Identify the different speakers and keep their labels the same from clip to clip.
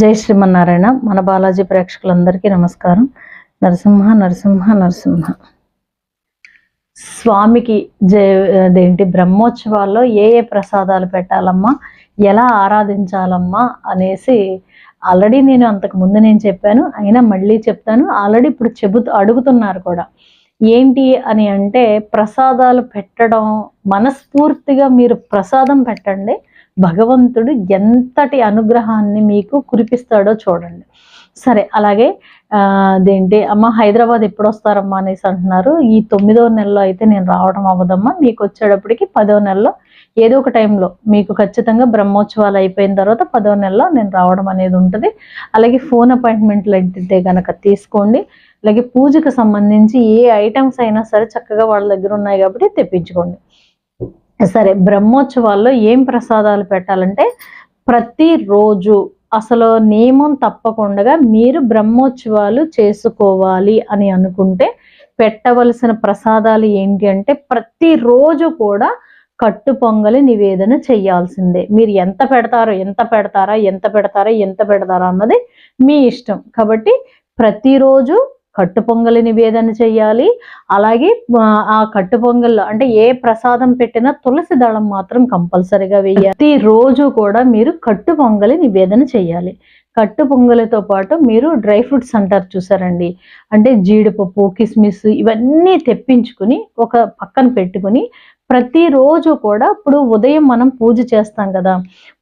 Speaker 1: జై శ్రీమన్నారాయణ. మన బాలాజీ ప్రేక్షకులందరికీ నమస్కారం. నరసింహ నరసింహ నరసింహ. స్వామికి జయ అదేంటి బ్రహ్మోత్సవాల్లో ఏ ఏ ప్రసాదాలు పెట్టాలమ్మా? ఎలా ఆరాధించాలమ్మా? అనేసి ఆల్రెడీ నేను అంతకు ముందు నేను చెప్పాను. అయినా మళ్ళీ చెప్తాను. ఆల్రెడీ ఇప్పుడు చెబుతూ అడుగుతున్నారు కూడా. ఏంటి అని అంటే ప్రసాదాలు పెట్టడం మనస్ఫూర్తిగా మీరు ప్రసాదం పెట్టండి. భగవంతుడు ఎంతటి అనుగ్రహాన్ని మీకు కురిపిస్తాడో చూడండి. సరే అలాగే అదేంటి అమ్మ హైదరాబాద్ ఎప్పుడు వస్తారమ్మా అనేసి అంటున్నారు. ఈ తొమ్మిదో నెలలో అయితే నేను రావడం అవ్వదమ్మా. మీకు వచ్చేటప్పటికి పదో నెలలో ఏదో ఒక టైంలో మీకు ఖచ్చితంగా బ్రహ్మోత్సవాలు అయిపోయిన తర్వాత పదో నెలలో నేను రావడం అనేది ఉంటుంది. అలాగే ఫోన్ అపాయింట్మెంట్లు అయితే కనుక తీసుకోండి. అలాగే పూజకు సంబంధించి ఏ ఐటమ్స్ అయినా సరే చక్కగా వాళ్ళ దగ్గర ఉన్నాయి కాబట్టి తెప్పించుకోండి. సరే బ్రహ్మోత్సవాల్లో ఏం ప్రసాదాలు పెట్టాలంటే ప్రతిరోజు అసలు నియమం తప్పకుండా మీరు బ్రహ్మోత్సవాలు చేసుకోవాలి అని అనుకుంటే పెట్టవలసిన ప్రసాదాలు ఏంటి అంటే ప్రతిరోజు కూడా కట్టు పొంగలి నివేదన చేయాల్సిందే. మీరు ఎంత పెడతారో ఎంత పెడతారా ఎంత పెడతారా ఎంత పెడతారా అన్నది మీ ఇష్టం. కాబట్టి ప్రతిరోజు కట్టు పొంగలి నివేదన చేయాలి అలాగే ఆ, కట్టు పొంగల్ అంటే ఏ ప్రసాదం పెట్టినా తులసి దళం మాత్రం కంపల్సరిగా వేయాలి. ప్రతి రోజు కూడా మీరు కట్టు పొంగలి నివేదన చేయాలి కట్టు పొంగలితో పాటు మీరు డ్రై ఫ్రూట్స్ అంటారు చూసారండి. అంటే జీడిపప్పు కిస్మిస్ ఇవన్నీ తెప్పించుకుని ఒక పక్కన పెట్టుకుని ప్రతిరోజు కూడా ఇప్పుడు ఉదయం మనం పూజ చేస్తాం కదా.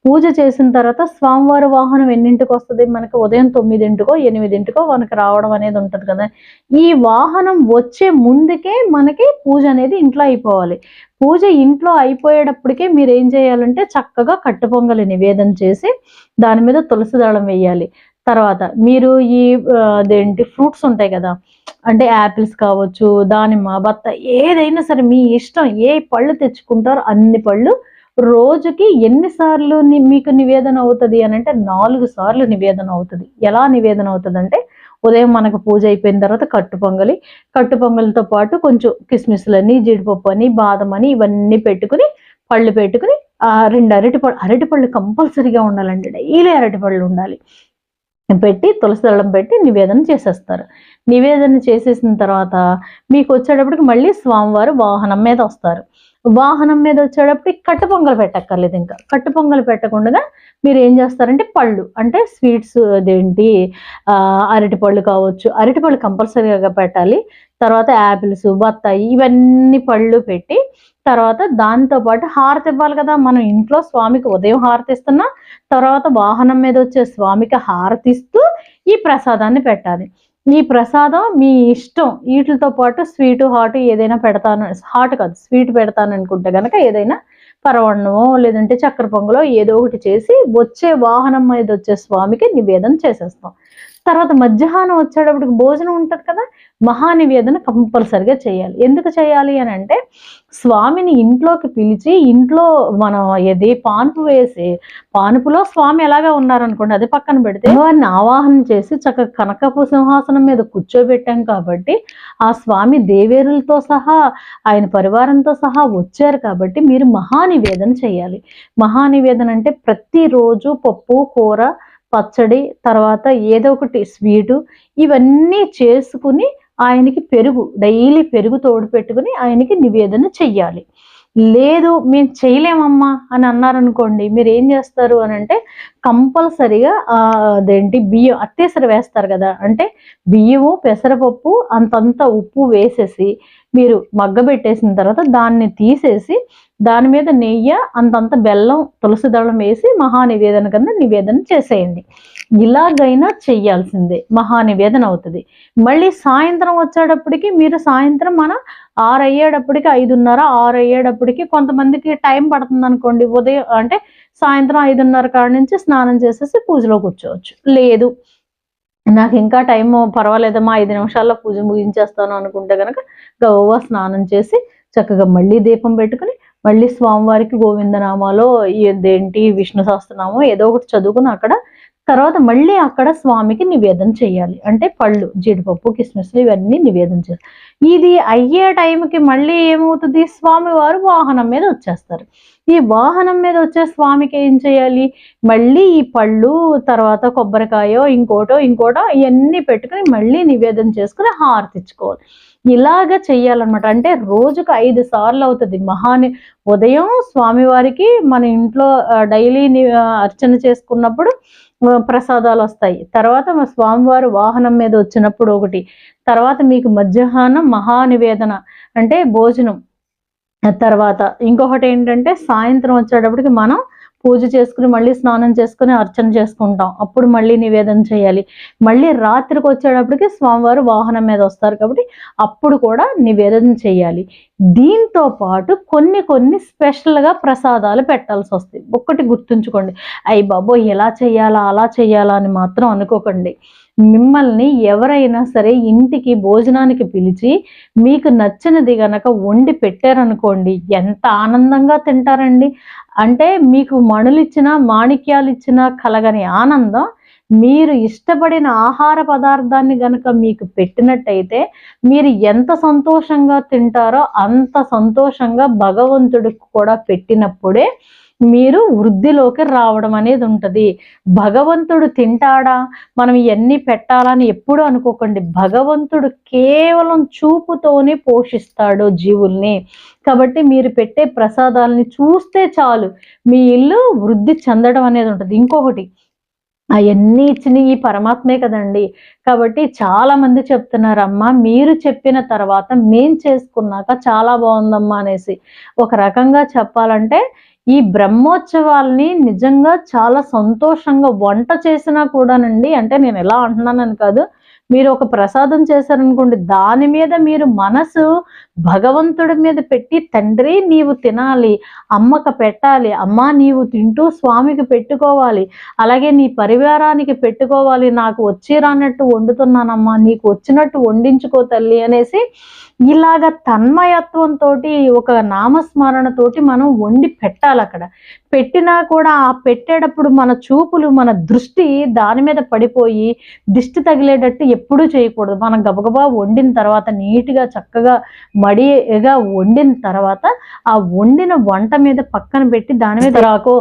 Speaker 1: పూజ చేసిన తర్వాత స్వామివారి వాహనం ఎన్నింటికి వస్తుంది? మనకి ఉదయం తొమ్మిదింటికో ఎనిమిదింటికో మనకి రావడం అనేది ఉంటుంది కదా. ఈ వాహనం వచ్చే ముందుకే మనకి పూజ అనేది ఇంట్లో అయిపోవాలి. పూజ ఇంట్లో అయిపోయేటప్పటికే మీరు ఏం చేయాలంటే చక్కగా కట్టుపొంగలి నివేదన చేసి దాని మీద తులసి దళం వేయాలి. తర్వాత మీరు ఈ అదేంటి ఫ్రూట్స్ ఉంటాయి కదా అంటే యాపిల్స్ కావచ్చు దానిమ్మ బత్త ఏదైనా సరే మీ ఇష్టం ఏ పళ్ళు తెచ్చుకుంటారో అన్ని పళ్ళు రోజుకి ఎన్నిసార్లు మీకు నివేదన అవుతుంది అని అంటే నాలుగు సార్లు నివేదన అవుతుంది. ఎలా నివేదన అవుతుంది అంటే ఉదయం మనకు పూజ అయిపోయిన తర్వాత కట్టు పొంగలి కట్టు పొంగలితో పాటు కొంచెం కిస్మిస్లని జీడిపప్పు అని బాదం అని ఇవన్నీ పెట్టుకుని పళ్ళు పెట్టుకుని రెండు అరటి పళ్ళు అరటి పళ్ళు కంపల్సరీగా ఉండాలండి. డైలీ అరటి పళ్ళు ఉండాలి. పెట్టి తులసి దళం పెట్టి నివేదన చేసేస్తారు. నివేదన చేసేసిన తర్వాత మీకు వచ్చేటప్పటికి మళ్ళీ స్వామివారు వాహనం మీద వస్తారు. వాహనం మీద వచ్చేటప్పటికి కట్టుపొంగలు పెట్టక్కర్లేదు ఇంకా. కట్టు పొంగలు పెట్టకుండా మీరు ఏం చేస్తారంటే పళ్ళు అంటే స్వీట్స్ అదేంటి అరటి పళ్ళు కావచ్చు అరటి పళ్ళు కంపల్సరీగా పెట్టాలి. తర్వాత యాపిల్స్ బత్తాయి ఇవన్నీ పళ్ళు పెట్టి తర్వాత దాంతో పాటు హారతి ఇవ్వాలి కదా. మనం ఇంట్లో స్వామికి ఉదయం హారతి ఇస్తున్నా తర్వాత వాహనం మీద వచ్చే స్వామికి హారతిస్తూ ఈ ప్రసాదాన్ని పెట్టాలి. ఈ ప్రసాదం మీ ఇష్టం వీటితో పాటు స్వీట్ హాట్ ఏదైనా పెడతాను హాట్ కాదు స్వీట్ పెడతాను అనుకుంటే కనుక ఏదైనా పరవన్నమో లేదంటే చక్కెర పొంగలో ఏదో ఒకటి చేసి వచ్చే వాహనం మీద వచ్చే స్వామికి నివేదన చేసేస్తాం. తర్వాత మధ్యాహ్నం వచ్చేటప్పటికి భోజనం ఉంటుంది కదా మహానివేదన కంపల్సరిగా చేయాలి. ఎందుకు చేయాలి అని అంటే స్వామిని ఇంట్లోకి పిలిచి ఇంట్లో మనం ఏది పాన్పు వేసి పానుపులో స్వామి ఎలాగా ఉన్నారనుకోండి అది పక్కన పెడితే వారిని ఆవాహన చేసి చక్కగా కనకపు సింహాసనం మీద కూర్చోబెట్టాం కాబట్టి ఆ స్వామి దేవేరులతో సహా ఆయన పరివారంతో సహా వచ్చారు కాబట్టి మీరు మహానివేదన చేయాలి. మహానివేదన అంటే ప్రతిరోజు పప్పు కూర పచ్చడి తర్వాత ఏదో ఒకటి స్వీటు ఇవన్నీ చేసుకుని ఆయనకి పెరుగు డైలీ పెరుగు తోడు పెట్టుకుని ఆయనకి నివేదన చెయ్యాలి. లేదు మేము చేయలేమమ్మా అని అన్నారనుకోండి మీరు ఏం చేస్తారు అని అంటే కంపల్సరిగా అదేంటి బియ్యం అత్తేసర వేస్తారు కదా. అంటే బియ్యము పెసరపప్పు అంతంత ఉప్పు వేసేసి మీరు మగ్గబెట్టేసిన తర్వాత దాన్ని తీసేసి దాని మీద నెయ్యి అంతంత బెల్లం తులసి దళం వేసి మహానివేదన కింద నివేదన చేసేయండి. ఇలాగైనా చెయ్యాల్సిందే. మహానివేదన అవుతుంది. మళ్ళీ సాయంత్రం వచ్చేటప్పటికి మీరు సాయంత్రం మన ఆరు అయ్యేటప్పటికి ఐదున్నర ఆరు అయ్యేటప్పటికి కొంతమందికి టైం పడుతుంది అనుకోండి ఉదయం అంటే సాయంత్రం ఐదున్నర కాడ నుంచి స్నానం చేసేసి పూజలో కూర్చోవచ్చు. లేదు. నాకు ఇంకా టైం పర్వాలేదమ్మా ఐదు నిమిషాల్లో పూజ ముగించేస్తాను అనుకుంటే కనుక గవ్వ స్నానం చేసి చక్కగా మళ్ళీ దీపం పెట్టుకుని మళ్ళీ స్వామివారికి గోవిందనామాలో ఏదేంటి విష్ణు సహస్రనామం ఏదో ఒకటి చదువుకుని అక్కడ తర్వాత మళ్ళీ అక్కడ స్వామికి నివేదన చేయాలి. అంటే పళ్ళు జీడిపప్పు కిస్మిస్లు ఇవన్నీ నివేదన చేయాలి. ఇది అయ్యే టైంకి మళ్ళీ ఏమవుతుంది? స్వామి వారు వాహనం మీద వచ్చేస్తారు. ఈ వాహనం మీద వచ్చే స్వామికి ఏం చేయాలి? మళ్ళీ ఈ పళ్ళు తర్వాత కొబ్బరికాయో ఇంకోటో ఇంకోటో ఇవన్నీ పెట్టుకుని మళ్ళీ నివేదన చేసుకుని హారతిచ్చుకోవాలి ఇలాగ చెయ్యాలన్నమాట. అంటే రోజుకు ఐదు సార్లు అవుతుంది. మహాని ఉదయం స్వామివారికి మన ఇంట్లో డైలీ అర్చన చేసుకున్నప్పుడు ప్రసాదాలు వస్తాయి. తర్వాత మా స్వామివారు వాహనం మీద వచ్చినప్పుడు ఒకటి. తర్వాత మీకు మధ్యాహ్నం మహానివేదన అంటే భోజనం. తర్వాత ఇంకొకటి ఏంటంటే సాయంత్రం వచ్చేటప్పటికి మనం పూజ చేసుకుని మళ్ళీ స్నానం చేసుకుని అర్చన చేసుకుంటాం. అప్పుడు మళ్ళీ నివేదన చేయాలి. మళ్ళీ రాత్రికి వచ్చేటప్పటికి స్వామివారు వాహనం మీద వస్తారు కాబట్టి అప్పుడు కూడా నివేదన చేయాలి. దీంతో పాటు కొన్ని కొన్ని స్పెషల్గా ప్రసాదాలు పెట్టాల్సి వస్తాయి. ఒక్కటి గుర్తుంచుకోండి. అయ్యి బాబోయ్ ఎలా చేయాలా అలా చేయాలా అని మాత్రం అనుకోకండి. మిమ్మల్ని ఎవరైనా సరే ఇంటికి భోజనానికి పిలిచి మీకు నచ్చినది గనక వండి పెట్టారనుకోండి ఎంత ఆనందంగా తింటారండి. అంటే మీకు మణులు మాణిక్యాలు ఇచ్చినా కలగని ఆనందం మీరు ఇష్టపడిన ఆహార పదార్థాన్ని గనక మీకు పెట్టినట్టయితే మీరు ఎంత సంతోషంగా తింటారో అంత సంతోషంగా భగవంతుడికి కూడా పెట్టినప్పుడే మీరు వృద్ధిలోకి రావడం అనేది ఉంటుంది. భగవంతుడు తింటాడా? మనం ఇవన్నీ పెట్టాలని ఎప్పుడు అనుకోకండి. భగవంతుడు కేవలం చూపుతోనే పోషిస్తాడు జీవుల్ని. కాబట్టి మీరు పెట్టే ప్రసాదాలని చూస్తే చాలు. మీ ఇల్లు వృద్ధి చెందడం అనేది ఉంటుంది. ఇంకొకటి అవన్నీ ఇచ్చిన ఈ పరమాత్మే కదండి. కాబట్టి చాలా మంది చెప్తున్నారు అమ్మా మీరు చెప్పిన తర్వాత మేం చేసుకున్నాక చాలా బాగుందమ్మా అనేసి. ఒక రకంగా చెప్పాలంటే ఈ బ్రహ్మోత్సవాల్ని నిజంగా చాలా సంతోషంగా వంట చేసినా కూడానండి. అంటే నేను ఎలా అంటున్నానని కాదు మీరు ఒక ప్రసాదం చేశారనుకోండి దాని మీద మీరు మనసు భగవంతుడి మీద పెట్టి తండ్రి నీవు తినాలి అమ్మకు పెట్టాలి అమ్మ నీవు తింటూ స్వామికి పెట్టుకోవాలి అలాగే నీ పరివారానికి పెట్టుకోవాలి నాకు వచ్చి రానట్టు వండుతున్నానమ్మా నీకు వచ్చినట్టు వండించుకో తల్లి అనేసి ఇలాగ తన్మయత్వంతో ఒక నామస్మరణతోటి మనం వండి పెట్టాలి అక్కడ పెట్టినా కూడా ఆ పెట్టేటప్పుడు మన చూపులు మన దృష్టి దాని మీద పడిపోయి దిష్టి తగిలేటట్టు ఎప్పుడూ చేయకూడదు. మనం గబగబా వండిన తర్వాత నీట్గా చక్కగా మడిగా వండిన తర్వాత ఆ వండిన వంట మీద పక్కన పెట్టి దాని మీద రాకో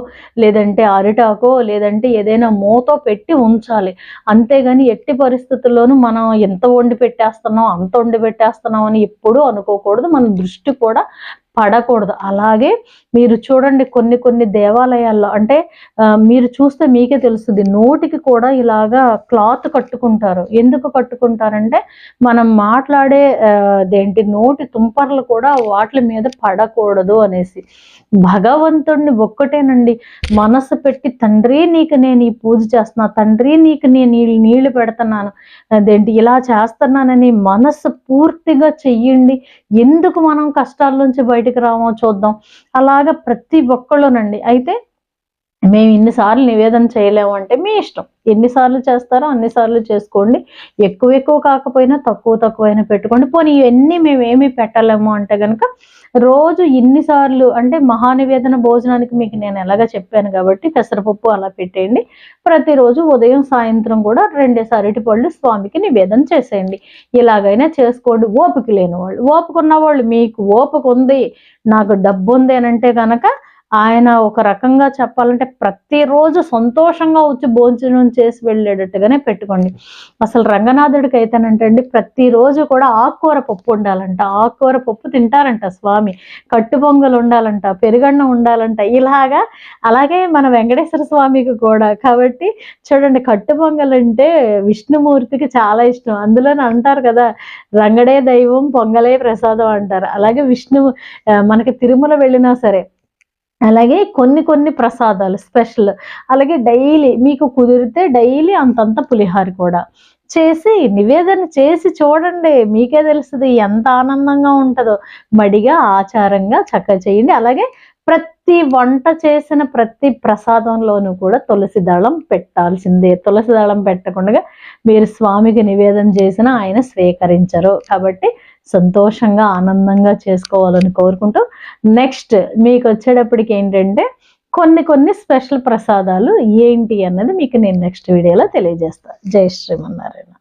Speaker 1: లేదంటే అరిటాకో లేదంటే ఏదైనా మూతో పెట్టి ఉంచాలి. అంతేగాని ఎట్టి పరిస్థితుల్లోనూ మనం ఎంత వండి పెట్టేస్తున్నాం అంత వండి పెట్టేస్తున్నాం అని ఎప్పుడూ అనుకోకూడదు. మన దృష్టి కూడా పడకూడదు. అలాగే మీరు చూడండి కొన్ని కొన్ని దేవాలయాల్లో అంటే మీరు చూస్తే మీకే తెలుస్తుంది నోటికి కూడా ఇలాగా క్లాత్ కట్టుకుంటారు. ఎందుకు కట్టుకుంటారంటే మనం మాట్లాడే దేంటి నోటి తుంపర్లు కూడా వాటి మీద పడకూడదు అనేసి. భగవంతుడిని ఒక్కటేనండి. మనసు పెట్టి తండ్రి నీకు నేను ఈ పూజ చేస్తున్నా తండ్రి నీకు నేను నీళ్ళు నీళ్ళు పెడుతున్నాను అదేంటి ఇలా చేస్తున్నానని మనసు పూర్తిగా చెయ్యండి. ఎందుకు మనం కష్టాల నుంచి బయట బయటికి రామో చూద్దాం. అలాగా ప్రతి ఒక్కళ్ళునండి. అయితే మేము ఇన్నిసార్లు నివేదన చేయలేము అంటే మీ ఇష్టం. ఎన్నిసార్లు చేస్తారో అన్నిసార్లు చేసుకోండి. ఎక్కువ ఎక్కువ కాకపోయినా తక్కువ తక్కువైనా పెట్టుకోండి. పోనీ ఇవన్నీ మేము ఏమి పెట్టలేము అంటే కనుక రోజు ఇన్నిసార్లు అంటే మహానివేదన భోజనానికి మీకు నేను ఎలాగ చెప్పాను కాబట్టి పెసరపప్పు అలా పెట్టేయండి. ప్రతిరోజు ఉదయం సాయంత్రం కూడా రెండేసి అరటిపళ్ళు స్వామికి నివేదన చేసేయండి. ఇలాగైనా చేసుకోండి. ఓపిక లేని వాళ్ళు. ఓపిక ఉన్నవాళ్ళు మీకు ఓపిక ఉంది. నాకు డబ్బు ఉంది అని అంటే కనుక ఆయన ఒక రకంగా చెప్పాలంటే ప్రతిరోజు సంతోషంగా వచ్చి భోజనం చేసి వెళ్ళేటట్టుగానే పెట్టుకోండి. అసలు రంగనాథుడికి అయితేనంటే అండి ప్రతిరోజు కూడా ఆకుకూర పప్పు ఉండాలంట ఆకుకూర పప్పు తింటారంట స్వామి. కట్టు పొంగలు ఉండాలంట పెరుగన్నం ఉండాలంట ఇలాగా. అలాగే మన వెంకటేశ్వర స్వామికి కూడా. కాబట్టి చూడండి కట్టు పొంగల్ అంటే విష్ణుమూర్తికి చాలా ఇష్టం. అందులోనే అంటారు కదా రంగడే దైవం పొంగలే ప్రసాదం అంటారు. అలాగే విష్ణు మనకి తిరుమల వెళ్ళినా సరే అలాగే కొన్ని కొన్ని ప్రసాదాలు స్పెషల్. అలాగే డైలీ మీకు కుదిరితే డైలీ అంతంత పులిహార కూడా. చేసి నివేదన చేసి చూడండి మీకే తెలుస్తుంది ఎంత ఆనందంగా ఉంటుందో. మడిగా ఆచారంగా చక్కగా చేయండి. అలాగే ప్రతి వంట చేసిన ప్రతి ప్రసాదంలోనూ కూడా తులసి దళం పెట్టాల్సిందే. తులసి దళం పెట్టకుండా మీరు స్వామికి నివేదన చేసిన ఆయన స్వీకరించరు. కాబట్టి సంతోషంగా ఆనందంగా చేసుకోవాలని కోరుకుంటూ నెక్స్ట్ మీకు వచ్చేటప్పటికి ఏంటంటే కొన్ని కొన్ని స్పెషల్ ప్రసాదాలు ఏంటి అన్నది మీకు నేను నెక్స్ట్ వీడియోలో తెలియజేస్తాను జై శ్రీమన్నారాయణ.